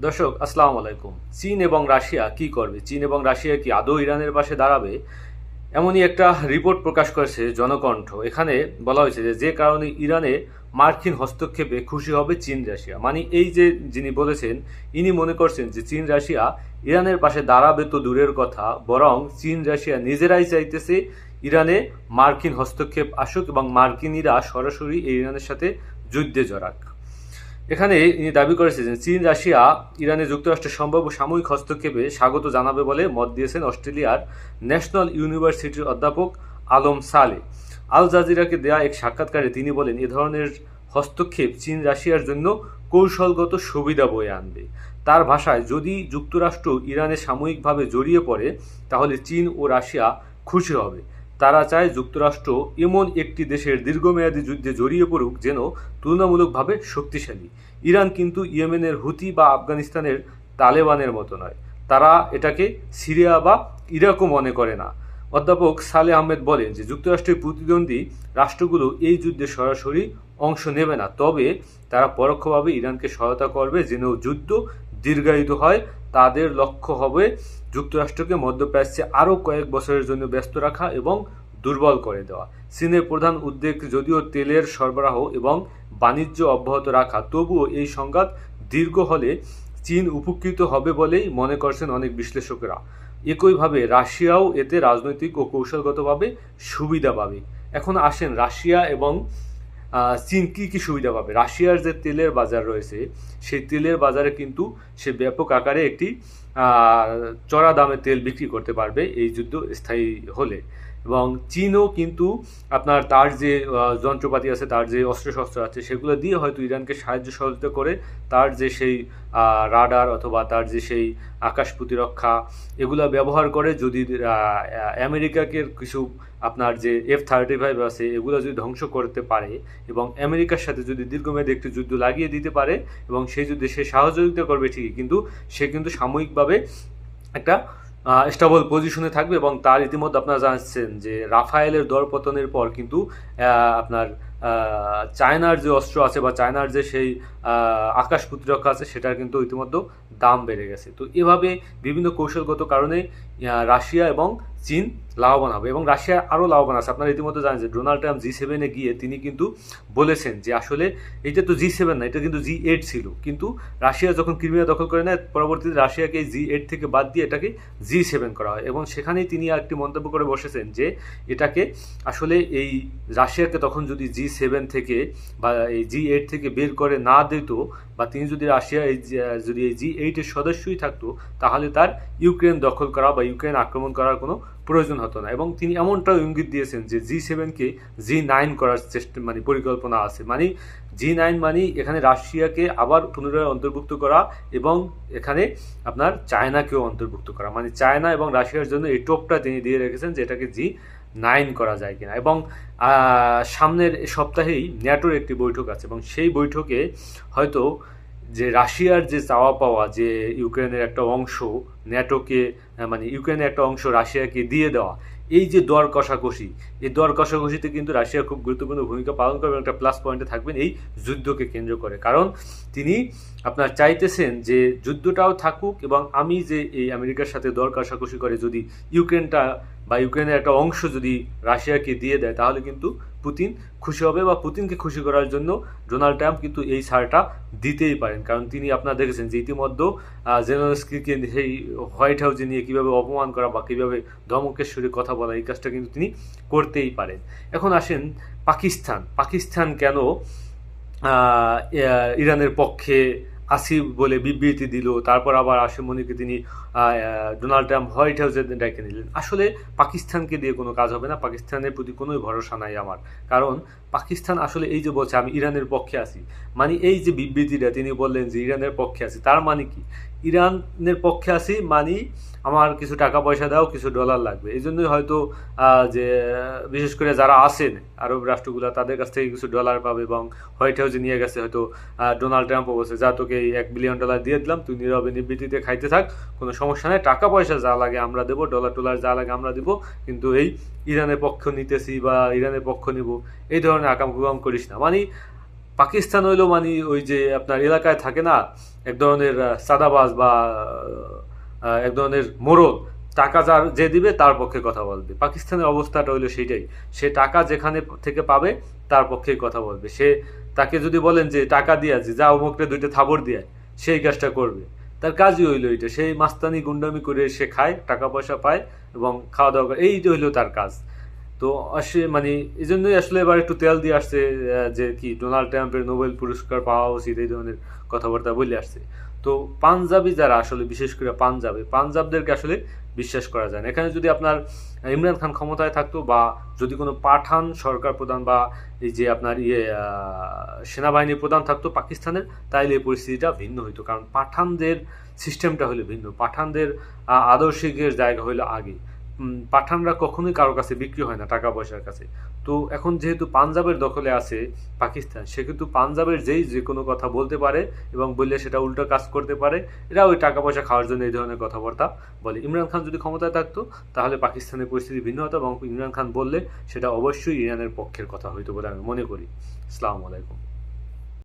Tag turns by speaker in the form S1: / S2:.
S1: দর্শক, আসসালামু আলাইকুম। চীন এবং রাশিয়া কি করবে? চীন এবং রাশিয়া কি আদৌ ইরানের পাশে দাঁড়াবে? এমনই একটা রিপোর্ট প্রকাশ করেছে জনকণ্ঠ। এখানে বলা হয়েছে যে যে কারণে ইরানে মার্কিন হস্তক্ষেপে খুশি হবে চীন, রাশিয়া। মানে এই যে যিনি বলেছেন, ইনি মনে করছেন যে, চীন, রাশিয়া ইরানের পাশে দাঁড়াবে তো দূরের কথা, বরং চীন, রাশিয়া নিজেরাই চাইতেছে ইরানে মার্কিন হস্তক্ষেপ আসুক এবং মার্কিনিরা সরাসরি এই ইরানের সাথে যুদ্ধে জড়াক। এখানে ইনি দাবি করেছেন চীন, রাশিয়া ইরানে যুক্তরাষ্ট্রের সম্ভাব্য সাময়িক হস্তক্ষেপে স্বাগত জানাবে বলে মত দিয়েছেন অস্ট্রেলিয়ার ন্যাশনাল ইউনিভার্সিটির অধ্যাপক আলম সালে। আল জাজিরাকে দেয়া এক সাক্ষাৎকারে তিনি বলেন, এ ধরনের হস্তক্ষেপ চীন, রাশিয়ার জন্য কৌশলগত সুবিধা বয়ে আনবে। তার ভাষায়, যদি যুক্তরাষ্ট্র ইরানে সাময়িকভাবে জড়িয়ে পড়ে, তাহলে চীন ও রাশিয়া খুশি হবে। তারা চায় যুক্তরাষ্ট্র এমন একটি দেশের দীর্ঘমেয়াদী যুদ্ধে জড়িয়ে পড়ুক, যেন তুলনামূলকভাবে শক্তিশালী। ইরান কিন্তু ইয়েমেনের হুতি বা আফগানিস্তানের তালেবানের মতো নয়। তারা এটাকে সিরিয়া বা ইরাকও মনে করে না। অধ্যাপক সালে আহমেদ বলেন যে, যুক্তরাষ্ট্রের প্রতিদ্বন্দ্বী রাষ্ট্রগুলো এই যুদ্ধে সরাসরি অংশ নেবে না। তবে তারা পরোক্ষভাবে ইরানকে সহায়তা করবে যেন যুদ্ধ দীর্ঘায়িত হয় তাদের লক্ষ্য হবে যুক্তরাষ্ট্রকে মধ্যপ্রাচ্যে আরও কয়েক বছরের জন্য ব্যস্ত রাখা এবং দুর্বল করে দেওয়া। চীনের প্রধান উদ্বেগ যদিও তেলের সরবরাহ এবং বাণিজ্য অব্যাহত রাখা, তবুও এই সংঘাত দীর্ঘ হলে চীন উপকৃত হবে বলেই মনে করছেন অনেক বিশ্লেষকেরা। একইভাবে রাশিয়াও এতে রাজনৈতিক ও কৌশলগতভাবে সুবিধা পাবে। এখন আসেন রাশিয়া এবং চীন কী কী সুবিধা পাবে? রাশিয়ার যে তেলের বাজার রয়েছে, সেই তেলের বাজারে কিন্তু সে ব্যাপক আকারে একটি চড়া দামে তেল বিক্রি করতে পারবে এই যুদ্ধ স্থায়ী হলে। এবং চীনও কিন্তু আপনার তার যে যন্ত্রপাতি আছে, তার যে অস্ত্রশস্ত্র আছে, সেগুলো দিয়ে হয়তো ইরানকে সাহায্য সহযোগিতা করে তার যে সেই রাডার অথবা তার যে সেই আকাশ প্রতিরক্ষা এগুলা ব্যবহার করে যদি আমেরিকাকে কিছু আপনার যে এফ থার্টি ফাইভ আছে, এগুলো যদি ধ্বংস করতে পারে এবং আমেরিকার সাথে যদি দীর্ঘমেয়াদী একটি যুদ্ধ লাগিয়ে দিতে পারে এবং সেই যুদ্ধে সে সহযোগিতা করবে ঠিকই, কিন্তু সে কিন্তু সাময়িকভাবে একটা স্টেবল পজিশনে থাকবে এবং তার ইতিমধ্যে আপনারা জানাচ্ছেন যে রাফায়েলের দরপতনের পর কিন্তু আপনার চায়নার যে অস্ত্র আছে বা চায়নার যে সেই আকাশ প্রতিরক্ষা আছে, সেটার কিন্তু ইতিমধ্যে দাম বেড়ে গেছে। তো এভাবে বিভিন্ন কৌশলগত কারণে রাশিয়া এবং চীন লাভবান হবে এবং রাশিয়া আরও লাভবান আছে। আপনারা ইতিমধ্যে জানেন যে ডোনাল্ড ট্রাম্প জি সেভেনে গিয়ে তিনি কিন্তু বলেছেন যে আসলে এটা তো জি সেভেন না, এটা কিন্তু জি এইট ছিল। কিন্তু রাশিয়া যখন ক্রিমিয়া দখল করে নেয়, পরবর্তীতে রাশিয়াকে জি এইট থেকে বাদ দিয়ে এটাকে জি সেভেন করা হয় এবং সেখানেই তিনি একটি মন্তব্য করে বসেছেন যে এটাকে আসলে এই রাশিয়াকে তখন যদি জি সেভেন থেকে বা এই জি এইট থেকে বের করে না দিত বা তিনি যদি রাশিয়া এই যদি এই জি এইটের সদস্যই থাকতো, তাহলে তার ইউক্রেন দখল করা বা ইউক্রেন আক্রমণ করার কোনো প্রয়োজন হতো না। এবং তিনি এমনটাও ইঙ্গিত দিয়েছেন যে জি সেভেনকে জি নাইন করার চেষ্টা মানে পরিকল্পনা আছে। মানে জি নাইন মানে এখানে রাশিয়াকে আবার পুনরায় অন্তর্ভুক্ত করা এবং এখানে আপনার চায়নাকেও অন্তর্ভুক্ত করা। মানে চায়না এবং রাশিয়ার জন্য এই টোপটা তিনি দিয়ে রেখেছেন যেটাকে জি নাইন করা যায় কিনা। এবং সামনের সপ্তাহেই ন্যাটোর একটি বৈঠক আছে। এবং সেই বৈঠকে হয়তো যে রাশিয়ার যে চাওয়া পাওয়া, যে ইউক্রেনের একটা অংশ, ন্যাটোকে মানে ইউক্রেনের একটা অংশ রাশিয়াকে দিয়ে দেওয়া, এই যে দর কষাকষি, এই দর কষাকষিতে কিন্তু রাশিয়া খুব গুরুত্বপূর্ণ ভূমিকা পালন করবে একটা প্লাস পয়েন্টে থাকবেন এই যুদ্ধকে কেন্দ্র করে। কারণ তিনি আপনার চাইতেছেন যে যুদ্ধটাও থাকুক এবং আমি যে এই আমেরিকার সাথে দর কষাকষি করে, যদি ইউক্রেনটা বা ইউক্রেনের একটা অংশ যদি রাশিয়াকে দিয়ে দেয়, তাহলে কিন্তু পুতিন খুশি হবে বা পুতিনকে খুশি করার জন্য ডোনাল্ড ট্রাম্প কিন্তু এই ছাড়টা দিতেই পারেন। কারণ তিনি আপনারা দেখেছেন যে ইতিমধ্যে জেনোস্কিকে সেই হোয়াইট হাউসে নিয়ে কীভাবে অপমান করা বা কীভাবে ধমকের সুরে কথা বলা, এই কাজটা কিন্তু তিনি করতেই পারেন। এখন আসেন পাকিস্তান। পাকিস্তান কেন ইরানের পক্ষে আসি বলে বিবৃতি দিল, তারপর আবার আসিফ মনিকে তিনি ডোনাল্ড ট্রাম্প হোয়াইট হাউসে ডেকে নিলেন। আসলে পাকিস্তানকে দিয়ে কোনো কাজ হবে না, পাকিস্তানের প্রতি কোনোই ভরসা নাই আমার। কারণ পাকিস্তান আসলে এই যে বলছে, আমি ইরানের পক্ষে আছি। মানে এই যে বিবৃতিটা, তিনি বললেন যে ইরানের পক্ষে আছি, তার মানে কি? ইরানের পক্ষে আছি, মানি, আমার কিছু টাকা পয়সা দাও, কিছু ডলার লাগবে। এই জন্যই হয়তো যে, বিশেষ করে যারা আছেন আরব রাষ্ট্রগুলো, তাদের কাছ থেকে কিছু ডলার পাবে এবং হোয়াইট হাউসে নিয়ে গেছে হয়তো ডোনাল্ড ট্রাম্প বলছে, যা তোকে এক বিলিয়ন ডলার দিয়ে দিলাম, তুই নীরবে নিবৃত্তিতে খাইতে থাক, কোনো সমস্যা নেই টাকা পয়সা যা লাগে আমরা দেবো ডলার টলার যা লাগে আমরা দেবো, কিন্তু এই ইরানের পক্ষ নিতেছি বা ইরানের পক্ষ নিব, এই ধরনের আকাম কুকাম করিস না। মানে পাকিস্তান হইল মানে ওই যে আপনার এলাকায় থাকে না, এক ধরনের সাদাবাজ বা এক ধরনের মোড়ল টাকা যার যে দিবে তার পক্ষে কথা বলবে। পাকিস্তানের অবস্থাটা হইল সেইটাই। সে টাকা যেখানে থেকে পাবে তার পক্ষেই কথা বলবে। সে তাকে যদি বলেন যে টাকা দিয়া যে যা অমুকটা দুইটা থাবর দিয়ে, সেই কাজটা করবে। তার কাজই হইল এটা সেই মাস্তানি গুন্ডামি করে সে খায়, টাকা পয়সা পায় এবং খাওয়া দাওয়া করে। এইটা হইল তার কাজ। তো আসে মানে এই জন্যই আসলে এবার একটু তেল দিয়ে আসছে যে কি ডোনাল্ড ট্রাম্পের নোবেল পুরস্কার পাওয়া উচিত, এই ধরনের কথাবার্তা বলে আসছে। তো পাঞ্জাবি যারা আসলে, বিশেষ করে পাঞ্জাবে, পাঞ্জাবদেরকে আসলে বিশ্বাস করা যায় না। এখানে যদি আপনার ইমরান খান ক্ষমতায় থাকতো বা যদি কোনো পাঠান সরকার প্রধান বা এই যে আপনার ইয়ে সেনাবাহিনী প্রধান থাকতো পাকিস্তানের, তাইলে এই পরিস্থিতিটা ভিন্ন হইতো। কারণ পাঠানদের সিস্টেমটা হলো ভিন্ন, পাঠানদের আদর্শিকের জায়গা হলো আগে। পাঠানরা কখনোই কারও কাছে বিক্রি হয় না টাকা পয়সার কাছে। তো এখন যেহেতু পাঞ্জাবের দখলে আছে পাকিস্তান, সে কিন্তু পাঞ্জাবের যেই যে কোনো কথা বলতে পারে এবং বললে সেটা উল্টো কাজ করতে পারে। এরা ওই টাকা পয়সা খাওয়ার জন্য এই ধরনের কথাবার্তা বলে। ইমরান খান যদি ক্ষমতায় থাকতো, তাহলে পাকিস্তানের পরিস্থিতি ভিন্ন হতো এবং ইমরান খান বললে সেটা অবশ্যই ইরানের পক্ষের কথা হইতো বলে আমি মনে করি। আসসালামু আলাইকুম।